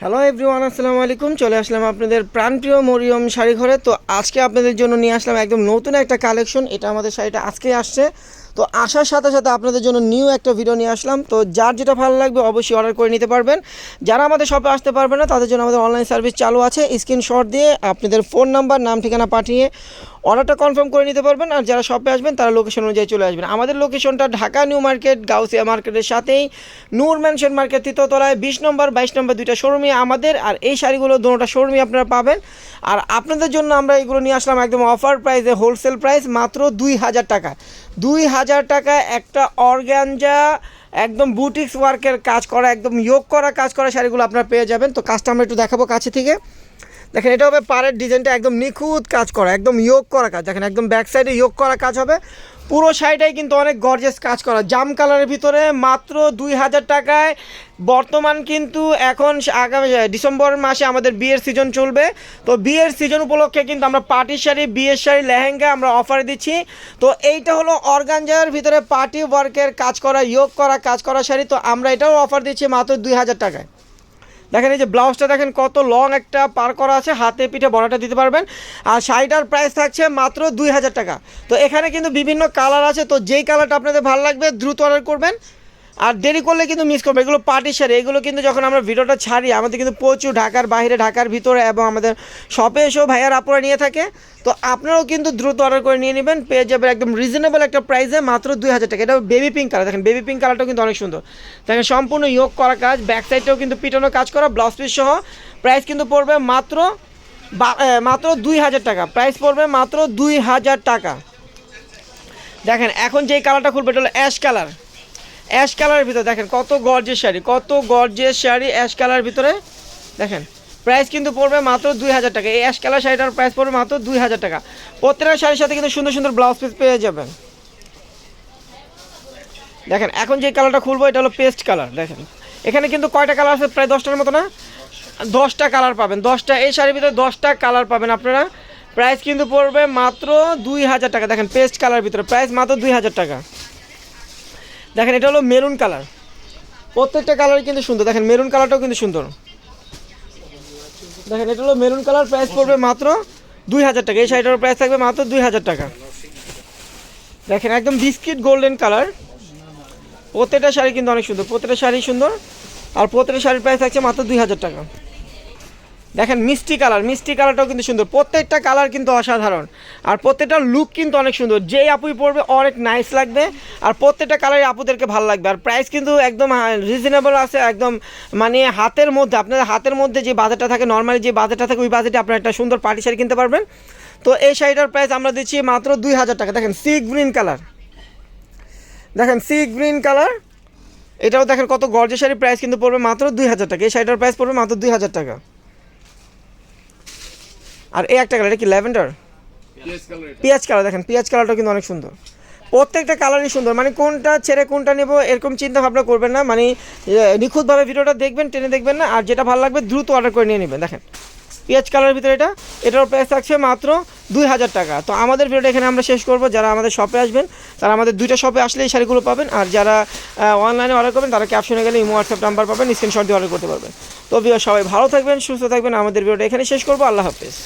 Hello everyone আসসালামু আলাইকুম। চলে আসলাম আপনাদের প্রাণপ্রিয় মরিয়ম শাড়ি ঘরে। তো আজকে আপনাদের জন্য নিয়ে আসলাম একদম নতুন একটা কালেকশন। এটা আমাদের শাড়িটা আজকে আসছে। তো আসার সাথে সাথে আপনাদের জন্য নিউ একটা ভিডিও নিয়ে আসলাম। তো যার যেটা ভালো লাগবে অবশ্যই অর্ডার করে নিতে পারবেন। যারা আমাদের শপে আসতে পারবে না, তাদের জন্য আমাদের অনলাইন সার্ভিস চালু আছে। স্ক্রিনশট দিয়ে আপনাদের ফোন নাম্বার নাম, ঠিকানা পাঠিয়ে অর্ডারটা কনফার্ম করে নিতে পারবেন আর যারা শপে আসবেন, তারা লোকেশন অনুযায়ী চলে আসবেন। আমাদের লোকেশনটা ঢাকা নিউ মার্কেট গাউসিয়া মার্কেটের সাথেই। নূর ম্যানশন মার্কেট তৃতীয়তলায় বিশ নম্বর, বাইশ নম্বর দুইটা শোরুমই আমাদের আর এই শাড়িগুলো দুটোটা শোরুমই আপনারা পাবেন। আর আপনাদের জন্য আমরা এগুলো নিয়ে আসলাম একদম অফার প্রাইসে হোলসেল প্রাইস মাত্র দুই হাজার টাকা। দুই হাজার টাকা একটা অর্গ্যানজা একদম বুটিক্স ওয়ার্কের কাজ করা, একদম ইয়োগ করা, কাজ করা শাড়িগুলো আপনারা পেয়ে যাবেন। তো কাজটা আমরা একটু দেখাবো কাছে থেকে। দেখেন, এটা হবে পাড়ের ডিজাইনটা একদম নিখুঁত কাজ করা, একদম ইয়োগ করা কাজ। দেখেন, একদম ব্যাক সাইডে ইয়োগ করা কাজ হবে। পুরো শাড়িটাই কিন্তু অনেক গর্জেস কাজ করা। জাম কালারের ভিতরে মাত্র দুই হাজার টাকায়। বর্তমান কিন্তু এখন আগামী ডিসেম্বর মাসে আমাদের বিয়ের সিজন চলবে। তো বিয়ের সিজন উপলক্ষে কিন্তু আমরা পার্টি শাড়ি, বিয়ের শাড়ি, লেহেঙ্গা আমরা অফার দিচ্ছি। তো এইটা হলো অর্গানজার ভিতরে পার্টি ওয়ার্কের কাজ করা, ইয়োগ করা, কাজ করা শাড়ি। তো আমরা এটাও অফার দিচ্ছি মাত্র দুই হাজার টাকায়। দেখেন এই যে ব্লাউজটা দেখেন কত লং একটা পার করা আছে, হাতে পিঠে বড়াটা দিতে পারবেন। আর শাড়িটার প্রাইস থাকছে মাত্র দুই হাজার টাকা। তো এখানে কিন্তু বিভিন্ন কালার আছে, তো যেই কালারটা আপনাদের ভালো লাগবে দ্রুত অর্ডার করবেন। আর দেরি করলে কিন্তু মিস করবে। এগুলো পার্টি শাড়ি এগুলো কিন্তু যখন আমরা ভিডিওটা ছাড়ি, আমাদের কিন্তু প্রচুর ঢাকার বাইরে, ঢাকার ভিতরে এবং আমাদের শপে এসেও ভাইয়ার আপুরা নিয়ে থাকে। তো আপনারাও কিন্তু দ্রুত অর্ডার করে নিয়ে নেবেন, পেয়ে যাবেন একদম রিজনেবল একটা প্রাইসে মাত্র দুই হাজার টাকা। এটা বেবি পিঙ্ক কালার দেখেন বেবি পিঙ্ক কালারটাও কিন্তু অনেক সুন্দর। দেখেন সম্পূর্ণ ইয়োগ করা কাজ ব্যাক সাইডটাও কিন্তু পিটানো কাজ করা ব্লাউজ পিস সহ। প্রাইস কিন্তু পড়বে মাত্র মাত্র দুই হাজার টাকা। প্রাইস পড়বে মাত্র দুই হাজার টাকা। দেখেন, এখন যেই কালারটা খুলবে, এটা হলো অ্যাশ কালার অ্যাশ কালারের ভিতরে দেখেন, কত গর্জের শাড়ি, কত গর্জের শাড়ি অ্যাশ কালারের ভিতরে। দেখেন প্রাইস কিন্তু পড়বে মাত্র দুই হাজার টাকা। এই অ্যাশ কালার শাড়িটার প্রাইস পড়বে মাত্র দুই হাজার টাকা। প্রত্যেকটা শাড়ির সাথে কিন্তু সুন্দর সুন্দর ব্লাউজ পিস পেয়ে যাবেন। দেখেন, এখন যে কালারটা খুলবো, এটা হলো পেস্ট কালার, দেখেন। এখানে কিন্তু কয়টা কালার আছে? প্রায় দশটার মতো না? দশটা কালার পাবেন, দশটা, এই শাড়ির ভিতরে দশটা কালার পাবেন আপনারা। প্রাইস কিন্তু পড়বে মাত্র দুই হাজার টাকা। দেখেন পেস্ট কালার ভিতরে প্রাইস মাত্র দুই হাজার টাকা। দেখেন, এটা হলো মেরুন কালার। প্রত্যেকটা কালারই কিন্তু সুন্দর। দেখেন, মেরুন কালারটাও কিন্তু সুন্দর। দেখেন, এটা হলো মেরুন কালার প্রাইস পড়বে মাত্র দুই হাজার টাকা। এই শাড়িটার প্রাইস থাকবে মাত্র দুই হাজার টাকা। দেখেন, একদম বিস্কিট গোল্ডেন কালার। প্রত্যেকটা শাড়ি কিন্তু অনেক সুন্দর। প্রত্যেকটা শাড়ি সুন্দর। আর প্রত্যেকটা শাড়ির প্রাইস থাকছে মাত্র দুই হাজার টাকা। দেখেন মিষ্টি কালার, মিষ্টি কালারটাও কিন্তু সুন্দর। প্রত্যেকটা কালার কিন্তু অসাধারণ। আর প্রত্যেকটা লুক কিন্তু অনেক সুন্দর। যেই আপুই পরবে, অনেক নাইস লাগবে। আর প্রত্যেকটা কালারই আপুদেরকে ভালো লাগবে। আর প্রাইস কিন্তু একদম রিজনেবল আছে, একদম মানে হাতের মধ্যে, আপনাদের হাতের মধ্যে যে বাজেটটা থাকে নর্মালি যে বাজেটটা থাকে, ওই বাজেটে আপনারা একটা সুন্দর পার্টি শাড়ি কিনতে পারবেন। তো এই শাড়িটার প্রাইস আমরা দিচ্ছি মাত্র দুই হাজার টাকা। দেখেন সি গ্রিন কালার দেখেন সি গ্রিন কালার এটাও দেখেন কত গর্জের শাড়ির প্রাইস কিন্তু পড়বে মাত্র দুই হাজার টাকা। এই শাড়িটার প্রাইস পড়বে মাত্র দুই হাজার টাকা। আর এই একটা কালার এটা কি ল্যাভেন্ডার পেঁয়াজ কালার দেখেন পেঁয়াজ কালারটা কিন্তু অনেক সুন্দর। প্রত্যেকটা কালারই সুন্দর। মানে কোনটা ছেড়ে কোনটা নেব এরকম চিন্তা ভাবনা করবেন না। মানে নিখুঁতভাবে ভিডিওটা দেখবেন টেনে দেখবেন না। আর যেটা ভালো লাগবে দ্রুত অর্ডার করে নিয়ে নেবেন। দেখেন পেঁয়াজ কালারের ভিতরে এটা এটার প্রাইস থাকছে মাত্র দুই হাজার টাকা। তো আমাদের ভিডিওটা এখানে আমরা শেষ করব। যারা আমাদের শপে আসবেন তারা আমাদের দুইটা শপে আসলে এই শাড়িগুলো পাবেন। আর যারা অনলাইনে অর্ডার করবেন তারা ক্যাপশনে গেলে ইমো হোয়াটসঅ্যাপ নাম্বার পাবেন। স্ক্রিনশট দিয়ে অর্ডার করতে পারবেন। তো সবাই ভালো থাকবেন সুস্থ থাকবেন। আমাদের ভিডিওটা এখানে শেষ করব। আল্লাহ হাফেজ।